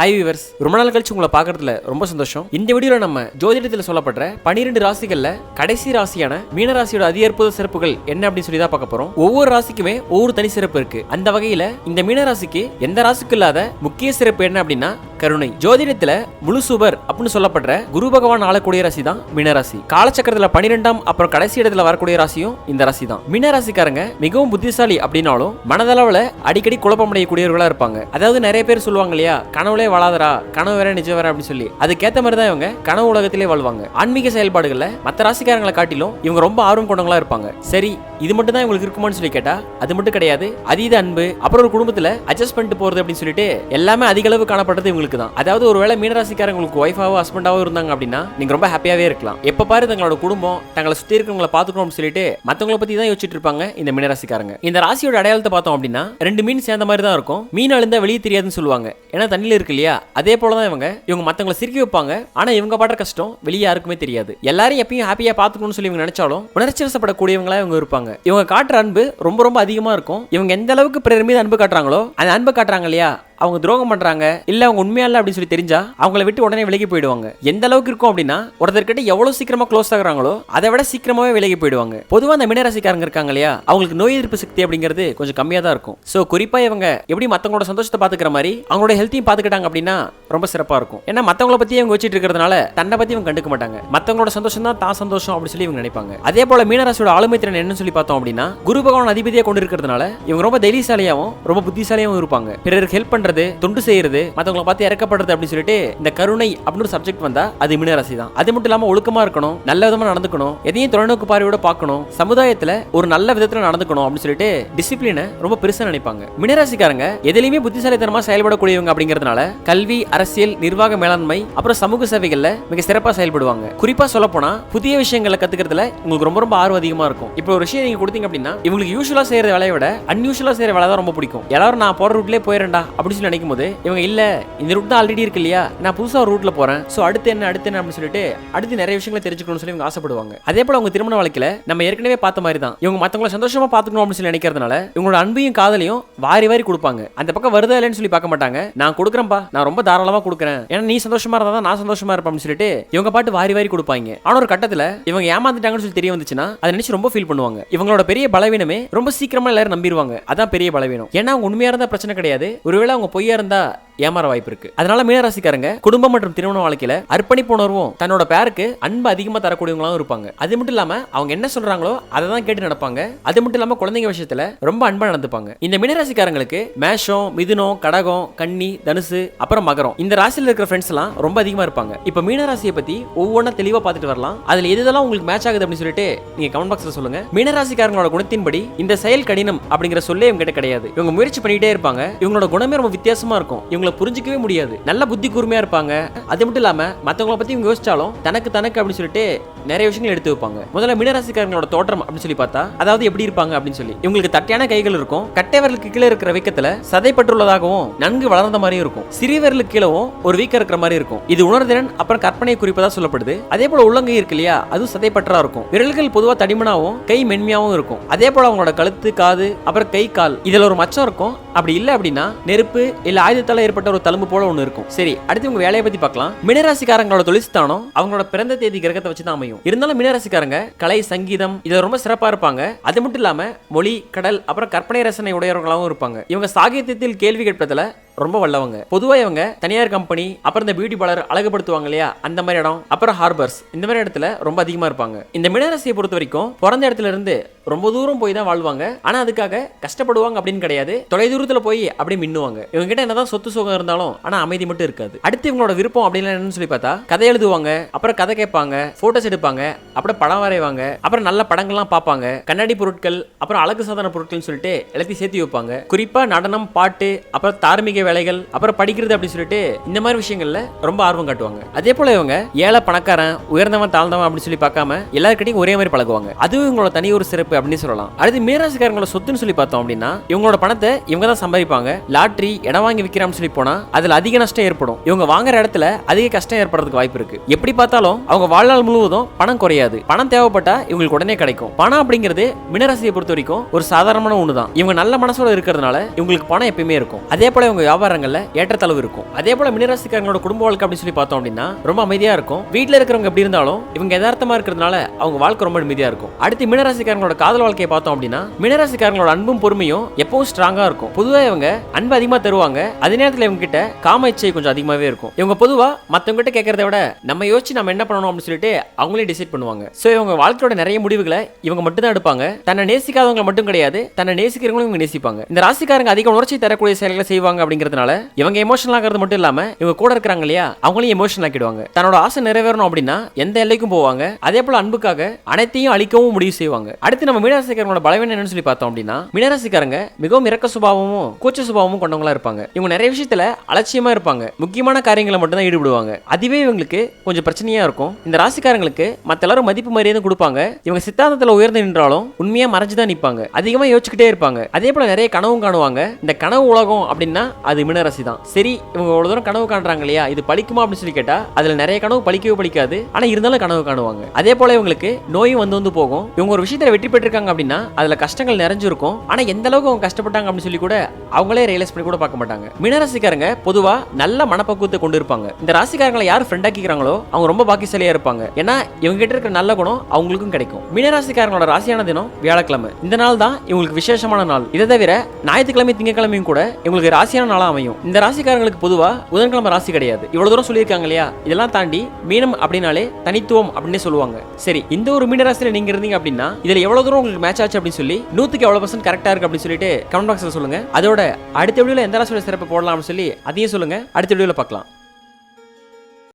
High viewers ரொம்ப நாள் கழிச்சு உங்களை பார்க்கறதுல ரொம்ப சந்தோஷம். இந்த வீடியோல நம்ம ஜோதிடத்தில் சொல்லப்படுற பனிரெண்டு ராசிகள்ல கடைசி ராசியான மீன ராசியோட அதி அற்புத சிறப்புகள் என்ன அப்படின்னு சொல்லி தான் பார்க்க போறோம். ஒவ்வொரு ராசிக்குமே ஒவ்வொரு தனி சிறப்பு இருக்கு. அந்த வகையில இந்த மீன ராசிக்கு எந்த ராசிக்கு இல்லாத முக்கிய சிறப்பு என்ன அப்படின்னா கருணை. ஜோதிடத்துல முழு சுபர் அப்படின்னு சொல்லப்படுற குரு பகவான் ஆளக்கூடிய ராசி தான் மீனராசி காலச்சக்கரத்துல பனிரெண்டாம் அப்புறம் கடைசி இடத்துல வரக்கூடிய ராசியும் இந்த ராசி தான். மீனராசிக்காரங்க மிகவும் புத்திசாலி அப்படின்னாலும் மனதளவுல அடிக்கடி குழப்பமடையக்கூடியவர்களா இருப்பாங்க. அதாவது நிறைய பேர் சொல்லுவாங்க இல்லையா கனவுலே வாழாதரா கனவு வேற நிஜம் வேற அப்படின்னு சொல்லி. அதுக்கேத்த மாதிரி தான் இவங்க கனவு உலகத்திலே வாழ்வாங்க. ஆன்மீக செயல்பாடுகள்ல மற்ற ராசிக்காரங்களை காட்டிலும் இவங்க ரொம்ப ஆர்வம் கொண்டவங்களா இருப்பாங்க. சரி இது மட்டும் தான் இவங்களுக்கு இருக்குமான்னு சொல்லி கேட்டா அது மட்டும் கிடையாது. அதீத அன்பு அப்புறம் ஒரு குடும்பத்துல அட்ஜஸ்ட் பண்ணிட்டு போறது அப்படின்னு சொல்லிட்டு எல்லாமே அதிக அளவு காணப்படுறது இவங்களுக்கு தான். அதாவது ஒருவேளை மீனராசிக்காரங்க உங்களுக்கு ஒய்ஃபாவோ ஹஸ்பண்டாவோ இருந்தாங்க அப்படின்னா நீங்க ரொம்ப ஹாப்பியாவே இருக்கலாம். எப்ப பாரு தங்களோட குடும்பம் தங்களை சுத்தி இருக்கிறவங்களை பாத்துக்கணும்னு சொல்லிட்டு மத்தவங்கள பத்தி தான் யோசிச்சுட்டு இருப்பாங்க இந்த மீனராசிக்காரங்க. இந்த ராசியோட அடையாளத்தை பார்த்தோம் அப்படின்னா ரெண்டு மீன் சேர்ந்த மாதிரி தான் இருக்கும். மீன் அழுந்தா வெளியே தெரியாதுன்னு சொல்லுவாங்க. ஏன்னா தண்ணியில இருக்கு இல்லையா? அதே போல தான் இவங்க. இவங்க மத்தவங்களை சிரிக்க வைப்பாங்க. ஆனா இவங்க பாடுற கஷ்டம் வெளியே யாருக்குமே தெரியாது. எல்லாரும் எப்பயும் ஹாப்பியா பாத்துக்கணும்னு சொல்லி இவங்க நினைச்சாலும் உணர்ச்சி வசப்படக்கூடியவங்களா இவங்க இருப்பாங்க. இவங்க காட்டுற அன்பு ரொம்ப ரொம்ப அதிகமா இருக்கும். இவங்க எந்த அளவுக்கு பிறர் மீது அன்பு காட்டுறாங்களோ அந்த அன்பு காட்டுறாங்க இல்லையா? அவங்க துரோகம் பண்றாங்க இல்ல அவங்க உண்மையா இல்ல அப்படின்னு சொல்லி தெரிஞ்சா அவங்கள விட்டு உடனே விலகி போயிடுவாங்க. எந்த அளவுக்கு இருக்கும் அப்படின்னா ஒருத்தர்கிட்ட எவ்வளவு சீக்கிரமா க்ளோஸ் ஆகுறாங்களோ அதை விட சீக்கிரமாவே விலகி போயிடுவாங்க. பொதுவா அந்த மீனராசிக்காரங்க இருக்காங்க இல்லையா அவங்களுக்கு நோய் எதிர்ப்பு சக்தி அப்படிங்கிறது கொஞ்சம் கம்மியா தான் இருக்கும். சோ குறிப்பா இவங்க எப்படி மத்தவங்களோட சந்தோஷத்தை பாத்துக்கிற மாதிரி அவங்களோட ஹெல்த்தையும் பாத்துக்கிட்டாங்க அப்படின்னா ரொம்ப சிறப்பா இருக்கும். ஏன்னா மத்தவங்கள பத்தி இவங்க வச்சுட்டு இருக்கிறதுனால தன்னை பத்தி இவங்க கண்டுக்க மாட்டாங்க. மத்தவங்களோட சந்தோஷம் தான் தான் சந்தோஷம் அப்படின்னு சொல்லி இவங்க நினைப்பாங்க. அதே போல மீனராசியோட ஆளுமை திறன் என்னன்னு சொல்லி பார்த்தோம் அப்படின்னா குரு பகவான் அதிபதியா கொண்டு இருக்கிறதுனால இவங்க ரொம்ப தைரியசாலியாவும் ரொம்ப புத்திசாலியாவும் இருப்பாங்க. பிறருக்கு ஹெல்ப் பண்றது தொண்டு செய்யறது மத்தவங்களை பார்த்து இறக்கப்படுறது அப்படின்னு சொல்லிட்டு இந்த கருணை அப்படின்னு ஒரு சப்ஜெக்ட் வந்தா அது மீனராசி தான். அது மட்டும் இல்லாம ஒழுக்கமா இருக்கணும் நல்ல விதமா நடந்துக்கணும் எதையும் தொலைநோக்கு பார்வையோட பார்க்கணும் சமுதாயத்துல ஒரு நல்ல விதத்துல நடந்துக்கணும் அப்படின்னு சொல்லிட்டு டிசிப்ளினை ரொம்ப பெருசா நினைப்பாங்க. மீனராசிக்காரங்க எதுலையுமே புத்திசாலித்தனமா செயல்படக்கூடியவங்க அப்படிங்கறதுனால கல்வி அரசியல் நிர்வாக மேலாண்மை அப்புறம் சமூக சேவைகள்ல மிக சிறப்பா செயல்படுவாங்க. குறிப்பா சொல்ல போனா புதிய விஷயங்களை கத்துக்கிறதுல உங்களுக்கு ரொம்ப ரொம்ப ஆர்வம் அதிகமா இருக்கும். இப்போ ஒரு விஷயம் நீங்க கொடுத்தீங்க அப்படின்னா இவங்களுக்கு யூஸ்வலா செய்யற வேலையை விட அன்யூஷுவலா செய்யற வேலை தான் ரொம்ப பிடிக்கும். எல்லாரும் நான் போற ரூட்லயே போயிரேன்டா அப்படின்னு சொல்லி நினைக்கும் போது இவங்க இல்லை இந்த ரூட் தான் ஆல்ரெடி இருக்கு இல்லையா? நான் புதுசா ஒரு ரூட்டில் போகிறேன் ஸோ அடுத்து என்ன அடுத்து என்ன அப்படின்னு சொல்லிட்டு அடுத்து நிறைய விஷயங்களை தெரிஞ்சுக்கணும்னு சொல்லி இவங்க ஆசைப்படுவாங்க. அதே போல அவங்க திருமண வாழ்க்கையில நம்ம ஏற்கனவே பார்த்த மாதிரி தான். இவங்க மற்றவங்களை சந்தோஷமா பார்த்துக்கணும் அப்படின்னு சொல்லி நினைக்கிறதுனால இவங்களோட அன்பையும் காதலையும் வாரி வாரி கொடுப்பாங்க. அந்த பக்கம் வருதா இல்லைன்னு சொல்லி பார்க்க மாட்டாங்க. நான் கொடுக்குறேன்ப்பா நான் ரொம்ப தாராளமா கொடுக்குறேன். ஏன்னா நீ சந்தோஷமா இருந்தா தான் நான் சந்தோஷமா இருப்பேன் அப்படின்னு சொல்லிட்டு இவங்க பாட்டு வாரி வாரி கொடுப்பாங்க. ஆனா ஒரு கட்டத்தில் இவங்க ஏமாந்துட்டாங்கன்னு சொல்லி தெரிய வந்துச்சுன்னா அதை நினைச்சு ரொம்ப ஃபீல் பண்ணுவாங்க. இவங்களோட பெரிய பலவீனமே ரொம்ப சீக்கிரமா எல்லாரும் நம்பிடுவாங்க. அதான் பெரிய பலவீனம். ஏன்னா அவங்க உண்மையா இருந்தால் பிரச்சனை கிடையாது. ஒருவேளை அவங்க பொய்யா இருந்தா ஏமாற வாய்ப்பு இருக்கு அதனால மீனராசிக்காரங்க குடும்பம் மற்றும் திருமண வாழ்க்கையில அர்ப்பணிப்பு உணர்வும் தன்னோட பேருக்கு அன்பு அதிகமா தரக்கூடியவங்களாவும் இருப்பாங்க. அது மட்டும் இல்லாம அவங்க என்ன சொல்றாங்களோ அதை தான் கேட்டு நடப்பாங்க. அது மட்டும் இல்லாம குழந்தைங்க விஷயத்துல ரொம்ப அன்பா நடந்துப்பாங்க. இந்த மீனராசிக்காரங்களுக்கு மேஷம் மிதுனம் கடகம் கன்னி தனுசு அப்புறம் மகரம். இந்த ராசியில் இருக்கிற ஃப்ரெண்ட்ஸ் எல்லாம் ரொம்ப அதிகமா இருப்பாங்க. இப்ப மீனராசியை பத்தி ஒவ்வொன்றா தெளிவா பார்த்துட்டு வரலாம். அதுல எது எதெல்லாம் உங்களுக்கு மேட்ச் ஆகுது அப்படின்னு சொல்லிட்டு நீங்க கமெண்ட் பாக்ஸ்ல சொல்லுங்க. மீனராசிக்காரங்களோட குணத்தின்படி இந்த செயல் கடினம் அப்படிங்கிற சொல்லே இவங்க கிட்ட கிடையாது. இவங்க முயற்சி பண்ணிட்டே இருப்பாங்க. இவங்களோட குணமே ரொம்ப வித்தியாசமா இருக்கும். இவங்களை புரிஞ்சிக்கவே முடியாது. நல்ல புத்தி கூர்மையா இருப்பாங்க. அது மட்டும் இல்லாம மத்தவங்கள பத்தி இவங்க யோசிச்சாலும் தனக்கு தனக்கு அப்படின்னு சொல்லிட்டு நிறைய விஷயங்கள் எடுத்து வைப்பாங்க. முதல்ல மீனராசிக்காரங்களோட தோற்றம் அப்படின்னு சொல்லி பார்த்தா அதாவது எப்படி இருப்பாங்க அப்படின்னு சொல்லி. இவங்களுக்கு தட்டையான கைகள் இருக்கும். கட்டை விரலுக்கு கீழே இருக்கிற வீக்கத்துல சதைப்பட்டுள்ளதாகவும் நன்கு வளர்ந்த மாதிரியும் இருக்கும். சிறிய விரலுக்கு கீழவும் ஒரு வீக்கம் இருக்கிற மாதிரி இருக்கும். இது உணர்திறன் அப்புறம் கற்பனை குறிப்பதா சொல்லப்படுது. அதே போல உள்ளங்கை இருக்கு இல்லையா அதுவும் சதைப்பற்றா இருக்கும். விரல்கள் பொதுவா தடிமனாவும் கை மென்மையாவும் இருக்கும். அதே போல அவங்களோட கழுத்து காது அப்புறம் கை கால் இதுல ஒரு மச்சம் இருக்கும். அப்படி இல்ல அப்படின்னா நெருப்பு இல்ல ஆயுதத்தால ஏற்பட்ட ஒரு தழும்பு போல ஒன்று இருக்கும். சரி அடுத்து உங்க வேலையை பத்தி பார்க்கலாம். மினராசிக்காரங்களோட தொழில்ஸ்தானம் அவங்களோட பிறந்த தேதி கிரகத்தை வச்சு தான் அமையும். இருந்தாலும் மினராசிக்காரங்க கலை சங்கீதம் இதுல ரொம்ப சிறப்பா இருப்பாங்க. அது மட்டும் இல்லாம மொழி கடல் அப்புறம் கற்பனை ரசனை உடையவர்களாகவும் இருப்பாங்க. இவங்க சாகித்யத்தில் கேள்வி கேட்பதில் ரொம்ப வல்லவங்க. பொதுவாக இவங்க தனியார் கம்பெனி அப்புறம் இந்த பியூட்டி பார்லர் அழகுபடுத்துவாங்க இல்லையா? அந்த மாதிரி இடம். அப்புறம் ஹார்பர்ஸ் இந்த மாதிரி இடத்துல ரொம்ப அதிகமாக இருப்பாங்க. இந்த மீனராசியை பொறுத்த வரைக்கும் பிறந்த இடத்துல இருந்து ரொம்ப தூரம் போய் தான் வாழ்வாங்க. ஆனால் அதுக்காக கஷ்டப்படுவாங்க அப்படின்னு கிடையாது. தொலைதூரத்தில் போய் அப்படியே மின்னுவாங்க. இவங்க கிட்ட என்னதான் சொத்து சுகம் இருந்தாலும் ஆனால் அமைதி மட்டும் இருக்காது. அடுத்து இவங்களோட விருப்பம் அப்படின்னு என்னன்னு சொல்லி பார்த்தா கதை எழுதுவாங்க அப்புறம் கதை கேட்பாங்க ஃபோட்டோஸ் எடுப்பாங்க அப்புறம் படம் வரைவாங்க அப்புறம் நல்ல படங்கள்லாம் பார்ப்பாங்க கண்ணாடி பொருட்கள் அப்புறம் அழகு சாதன பொருட்கள்னு சொல்லிட்டு எல்லாத்தையும் சேர்த்து வைப்பாங்க. குறிப்பாக நடனம் பாட்டு அப்புறம் தார்மீக வேலைகள் அப்புறம் படிக்கிறது அப்படின்னு சொல்லிட்டு இந்த மாதிரி விஷயங்கள்ல ரொம்ப ஆர்வம் காட்டுவாங்க. அதே போல இவங்க ஏழை பணக்காரன் உயர்ந்தவன் தாழ்ந்தவன் அப்படின்னு சொல்லி பார்க்காம எல்லாருக்கிட்டையும் ஒரே மாதிரி பழகுவாங்க. அதுவும் இவங்களோட தனி ஒரு சிறப்பு அப்படின்னு சொல்லலாம். அடுத்து மீனராசிக்காரங்களோட சொத்துன்னு சொல்லி பார்த்தோம் அப்படின்னா இவங்களோட பணத்தை இவங்க தான் சம்பாதிப்பாங்க. லாட்ரி இடம் வாங்கி விற்கிறான்னு சொல்லி போனா அதுல அதிக நஷ்டம் ஏற்படும். இவங்க வாங்குற இடத்துல அதிக கஷ்டம் ஏற்படுறதுக்கு வாய்ப்பு இருக்கு. எப்படி பார்த்தாலும் அவங்க வாழ்நாள் முழுவதும் பணம் குறையாது. பணம் தேவைப்பட்டா இவங்களுக்கு உடனே கிடைக்கும். பணம் அப்படிங்கிறது மீனராசியை பொறுத்த வரைக்கும் ஒரு சாதாரணமான ஒன்று தான் இவங்க நல்ல மனசோட இருக்கிறதுனால இவங்களுக்கு பணம் எப்பயுமே இருக்கும். அதே போல இவங்க வியாபாரங்களில் ஏற்றத்தளவு இருக்கும். அதே போல மீனராசிக்காரங்களோட குடும்ப வாழ்க்கை அப்படின்னு சொல்லி பார்த்தோம் அப்படின்னா ரொம்ப அமைதியா இருக்கும். வீட்டில் இருக்கிறவங்க எப்படி இருந்தாலும் இவங்க யதார்த்தமா இருக்கிறதுனால அவங்க வாழ்க்கை ரொம்ப நிம்மதியா இருக்கும். அடுத்து மினராசிக்காரங்களோட காதல் வாழ்க்கையை பார்த்தோம் அப்படின்னா மினராசிக்காரங்களோட அன்பும் பொறுமையும் எப்பவும் ஸ்ட்ராங்கா இருக்கும். பொதுவாக இவங்க அன்பு அதிகமா தருவாங்க. அதே நேரத்தில் இவங்க கிட்ட காம இச்சை கொஞ்சம் அதிகமாகவே இருக்கும். இவங்க பொதுவா மத்தவங்க கிட்ட கேட்கறத விட நம்ம யோசிச்சு நம்ம என்ன பண்ணணும் அப்படின்னு சொல்லிட்டு அவங்களே டிசைட் பண்ணுவாங்க. சோ இவங்க வாழ்க்கையோட நிறைய முடிவுகளை இவங்க மட்டும் தான் எடுப்பாங்க. தன்னை நேசிக்காதவங்க மட்டும் கிடையாது. தன்னை நேசிக்கிறவங்களும் இவங்க நேசிப்பாங்க. இந்த ராசிக்காரங்க அதிக உணர்ச்சி தரக்கூடிய செயல்களை செய்வாங்க அப்படிங்கிறதுனால இவங்க எமோஷனல் ஆகிறது மட்டும் இல்லாம இவங்க கூட இருக்கிறாங்க இல்லையா அவங்களையும் எமோஷனல் ஆக்கிடுவாங்க. தன்னோட ஆசை நிறைவேறணும் அப்படின்னா எந்த எல்லைக்கும் போவாங்க. அதே போல அன்புக்காக அனைத்தையும் அழிக்கவும் முடிவு செய்வாங்க. அடுத்து நம்ம மீனராசிக்காரங்களோட பலவீனம் என்னன்னு சொல்லி பார்த்தோம் அப்படின்னா மீனராசிக்காரங்க மிகவும் இறக்க சுபாவமும் கூச்ச சுபாவமும் கொண்டவங்களா இருப்பாங்க. இவங்க நிறைய விஷயத்துல அலட்சியமா இருப்பாங்க. முக்கியமான காரியங்களை மட்டும் தான் ஈடுபடுவாங்க. அதுவே இவங்களுக்கு கொஞ்சம் பிரச்சனையா இருக்கும். இந்த ராசிக்காரங்களுக்கு மத்த எல்லாரும் மதிப்பு மரியாதை கொடுப்பாங்க. இவங்க சித்தாந்தத்துல உயர்ந்து நின்றாலும் உண்மையா மறைஞ்சு தான் நிப்பாங்க. அதிகமா யோசிச்சுக்கிட்டே இருப்பாங்க. அதே போல நிறைய கனவும் காணுவாங்க. இந்த கனவு உலகம் அப்படின்னா அது மினரசி தான். சரி இவங்க இவ்வளவு தூரம் கனவு காண்றாங்க இல்லையா? இது பழிக்குமா அப்படின்னு சொல்லி கேட்டா அதுல நிறைய கனவு பழிக்கவே பழிக்காது. ஆனா இருந்தாலும் கனவு காணுவாங்க. அதே போல இவங்களுக்கு நோயும் வந்து வந்து போகும். இவங்க ஒரு விஷயத்துல வெற்றி பெற்றிருக்காங்க அப்படின்னா அதுல கஷ்டங்கள் நிறைஞ்சிருக்கும். ஆனா எந்த அளவுக்கு அவங்க கஷ்டப்பட்டாங்க அப்படின்னு சொல்லி கூட அவங்களே ரியலைஸ் பண்ணி கூட பார்க்க மாட்டாங்க. மீனராசிக்காரங்க பொதுவா நல்ல மனப்பக்குவத்தை கொண்டு இருப்பாங்க. இந்த ராசிக்காரங்களை யார் ஃப்ரெண்ட் ஆக்கிக்கிறாங்களோ அவங்க ரொம்ப பாக்கியசாலியா இருப்பாங்க. ஏன்னா இவங்க கிட்ட இருக்கிற நல்ல குணம் அவங்களுக்கும் கிடைக்கும். மீனராசிக்காரங்களோட ராசியான தினம் வியாழக்கிழமை. இந்த நாள் தான் இவங்களுக்கு விசேஷமான நாள். இதை தவிர ஞாயிற்றுக்கிழமை திங்கக்கிழமையும் கூட இவங்களுக்கு ராசியான நாள் அமையும். இந்த ராசிக்காரங்களுக்கு பொதுவாக புதன்கிழமை ராசி கிடையாது. இவ்வளோ தூரம் சொல்லியிருக்காங்க இல்லையா? இதெல்லாம் தாண்டி மீனம் அப்படின்னாலே தனித்துவம் அப்படின்னே சொல்லுவாங்க. சரி இந்த ஒரு மீனராசியில நீங்கள் இருந்தீங்க அப்படின்னா இதில் எவ்வளோ தூரம் உங்களுக்கு மேட்ச் ஆச்சு அப்படின்னு சொல்லி நூற்றுக்கு எவ்வளோ பர்சன்ட் கரெக்டாக இருக்கு அப்படின்னு சொல்லிட்டு கமெண்ட் பாக்ஸில் சொல்லுங்கள் அதோட அடுத்த வீடியோவில் எந்த ராசியோட சிறப்பு போடலாம்னு சொல்லி அதையும் சொல்லுங்கள் அடுத்த வீடியோவில் பார்க்கலாம்.